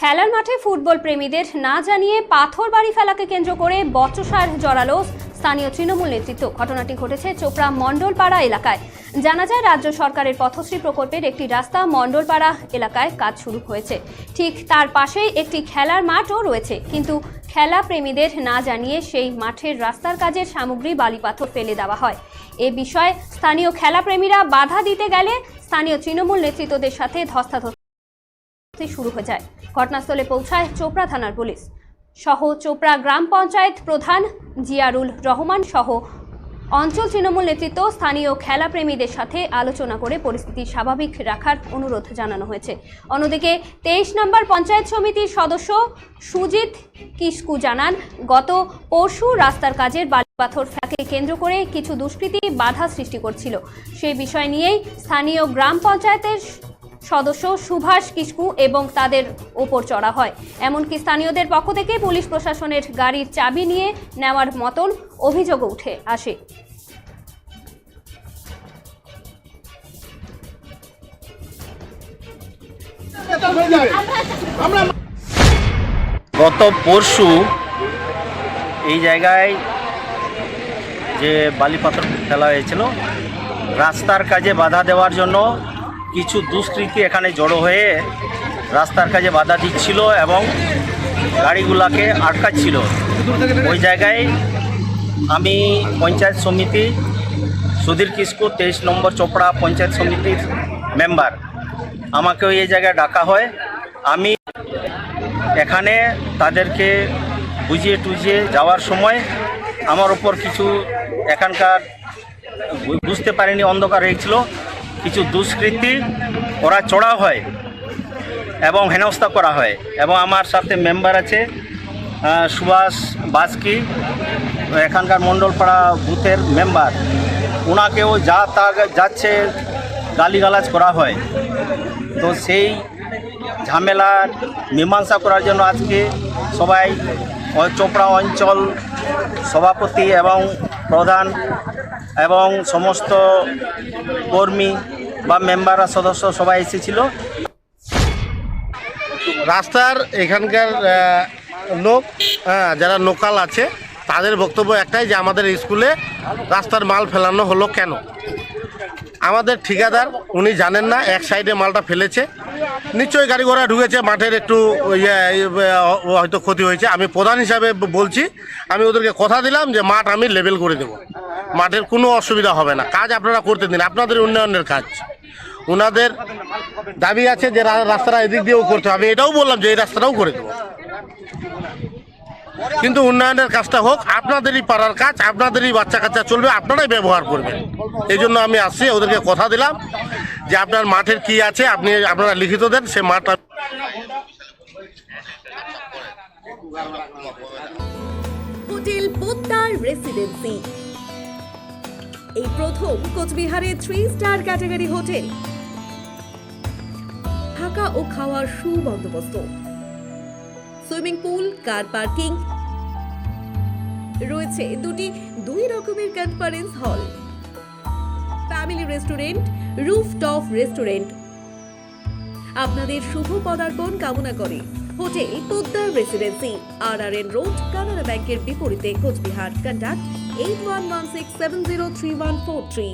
খেলার মাঠে ফুটবল প্রেমীদের না জানিয়ে পাথর বাড়ি ফেলাকে কেন্দ্র করে বচসার জড়ালো স্থানীয় তৃণমূল নেতৃত্ব। ঘটনাটি ঘটেছে চোপড়া মণ্ডলপাড়া এলাকায়। জানা যায়, রাজ্য সরকারের পথশ্রী প্রকল্পের একটি রাস্তা মণ্ডলপাড়া এলাকায় কাজ শুরু হয়েছে। ঠিক তার পাশেই একটি খেলার মাঠও রয়েছে। কিন্তু খেলা প্রেমীদের না জানিয়ে সেই মাঠের রাস্তার কাজের সামগ্রী বালিপাথর ফেলে দেওয়া হয়। এ বিষয়ে স্থানীয় খেলাপ্রেমীরা বাধা দিতে গেলে স্থানীয় তৃণমূল নেতৃত্বদের সাথে ধস্তাধস্তি ধস্তাধস্তি শুরু হয়ে যায়। ঘটনাস্থলে পৌঁছায় চোপড়া থানার পুলিশ। সহ চোপড়া গ্রাম পঞ্চায়েত প্রধান জিয়ারুল রহমান সহ অঞ্চল তৃণমূল নেতৃত্ব, স্থানীয় খেলাপ্রেমীদের সাথে আলোচনা করে পরিস্থিতি স্বাভাবিক রাখার অনুরোধ জানানো হয়েছে। অন্যদিকে তেইশ নম্বর পঞ্চায়েত সমিতির সদস্য সুজিত কিস্কু জানান, গত পরশু রাস্তার কাজের বালিপাথর ফেলাকে কেন্দ্র করে কিছু দুষ্কৃতী বাধা সৃষ্টি করছিল। সেই বিষয় নিয়েই স্থানীয় গ্রাম পঞ্চায়েতের সদস্য সুভাষ কিস্কু এবং তাদের ওপর চড়া হয়। এমনকি স্থানীয়দের পক্ষ থেকে পুলিশ প্রশাসনের গাড়ির চাবি নিয়ে নেওয়ার মতন অভিযোগও উঠে আসে। গত পরশু এই জায়গায় যে বালিপাথর ফেলা হয়েছিল, রাস্তার কাজে বাধা দেওয়ার জন্য কিছু দুষ্কৃতী এখানে জড়ো হয়ে রাস্তার কাজে বাধা দিচ্ছিল এবং গাড়িগুলাকে আটকাচ্ছিল। ওই জায়গায় আমি পঞ্চায়েত সমিতি, সুধীর কিস্কু, তেইশ নম্বর চোপড়া পঞ্চায়েত সমিতির মেম্বার। আমাকেও এই জায়গায় ডাকা হয়। আমি এখানে তাদেরকে বুঝিয়ে টুঝিয়ে যাওয়ার সময় আমার ওপর কিছু এখানকার বুঝতে পারিনি, অন্ধকার হয়েছিল। কিছু দুষ্কৃতী ওরা চড়া হয় এবং হেনস্থা করা হয়। এবং আমার সাথে মেম্বার আছে সুভাষ বাস্কি, এখানকার মণ্ডলপাড়া বুথের মেম্বার ওনাকেও যা তা যাচ্ছে গালিগালাজ করা হয়। তো সেই ঝামেলার মীমাংসা করার জন্য আজকে সবাই চোপড়া অঞ্চল সভাপতি এবং প্রধান এবং সমস্ত কর্মী বা মেম্বাররা সদস্য সবাই এসেছিল। রাস্তার এখানকার লোক হ্যাঁ, যারা লোকাল আছে তাদের বক্তব্য একটাই যে আমাদের স্কুলে রাস্তার মাল ফেলানো হলো কেন? আমাদের ঠিকাদার উনি জানেন না এক সাইডে মালটা ফেলেছে। নিশ্চয়ই গাড়ি ঘোড়া ঢুকেছে মাঠের একটু ইয়ে, হয়তো ক্ষতি হয়েছে। আমি প্রধান হিসাবে বলছি আমি ওদেরকে কথা দিলাম যে মাঠ আমি লেবেল করে দেব। মাঠের কোনো অসুবিধা হবে না। কাজ আপনারা করতে দিন আপনাদের উন্নয়নের কাজ। ওনাদের দাবি আছে যে রাস্তাটা এদিক দিয়েও করতে হবে। এটাও বললাম যে এই রাস্তাটাও করে দেবো। কিন্তু উন্নয়নের কাজটা হোক, আপনাদেরই পাড়ার কাজ, আপনাদেরই বাচ্চা কাচ্চা চলবে, আপনারাই ব্যবহার করবেন। এই জন্য আমি আসছি, ওদেরকে কথা দিলাম যে আপনার মাঠের কি আছে, আপনি আপনারা লিখিত দেন, সে মাঠটা হোটেল পোদ্দার রেসিডেন্সি এই প্রথম কোচবিহারের থ্রি স্টার ক্যাটাগরি হোটেল। থাকা ও খাওয়ার সুবন্দোবস্ত। Swimming pool, car parking. রয়েছে দুটি দুই রকমের কনফারেন্স হল। Family restaurant, rooftop restaurant. আপনাদের শুভ পদার্পণ কামনা করে hotel Poddar residency R R N road, Canara ব্যাংকের বিপরীতে Cooch Behar contact eight one one six seven zero three one four three.